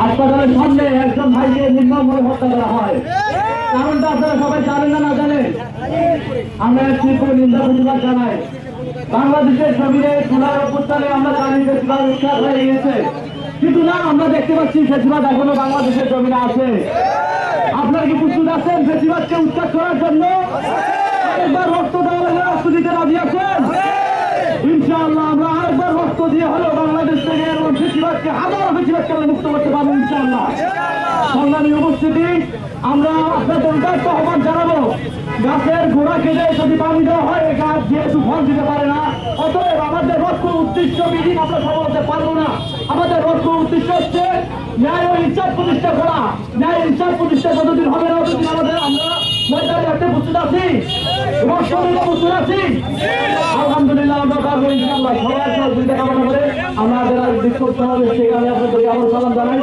হাসপাতালের সামনে একজন ভাইকে নির্মমভাবে হত্যা করা হয়। কারণটা আপনারা সবাই জানেন না না জানেন? আমরা নিন্দা প্রতিবাদ জানাই। বাংলাদেশের জমিনে সোনার অভ্যুত্থানে আমরা জানি উৎখাত হয়ে কিন্তু না, আমরা দেখতে পাচ্ছি ফেসিবাদ এখনও বাংলাদেশের জমিনে আছে। আপনারা কি প্রস্তুত আছেন ফেসিবাদকে উৎখাত করার জন্য? আরেকবার রক্ত দেওয়া লাগলে রক্ত দিতে রাজি আছেন? ইনশাআল্লাহ, আমরা আরেকবার রক্ত দিয়ে হলেও এবং ফেসিবাদকে আবারও আমরা মুক্ত করতে পারব ইনশাআল্লাহ। সংগ্রামী উপস্থিতি, আমরা আপনাদের উদার্ত আহ্বান জানাব। গাছের গোড়া কেটে যদি পানি দেওয়া হয় গাছ যেহেতু ফল দিতে পারে না। অতএব আমাদের লক্ষ্য উদ্দেশ্য বিধি আমরা সফল হতে পারব না। আমাদের লক্ষ্য উদ্দেশ্য হচ্ছে ন্যায় ও ইনসাফ প্রতিষ্ঠা করা। ন্যায় ইনসাফ প্রতিষ্ঠা যতদিন হবে না ততদিন আমাদের আমরা ময়দানে একটা প্রস্তুত আছি? এবং শরীরে প্রস্তুত আলহামদুলিল্লাহ, আমরা পারব ইনশাআল্লাহ। সবার সহযোগিতা কামনা করে আমাদের আর বিক্ষোভ সমাবেশ সেখানে আপনাদের আবার সালাম জানাই।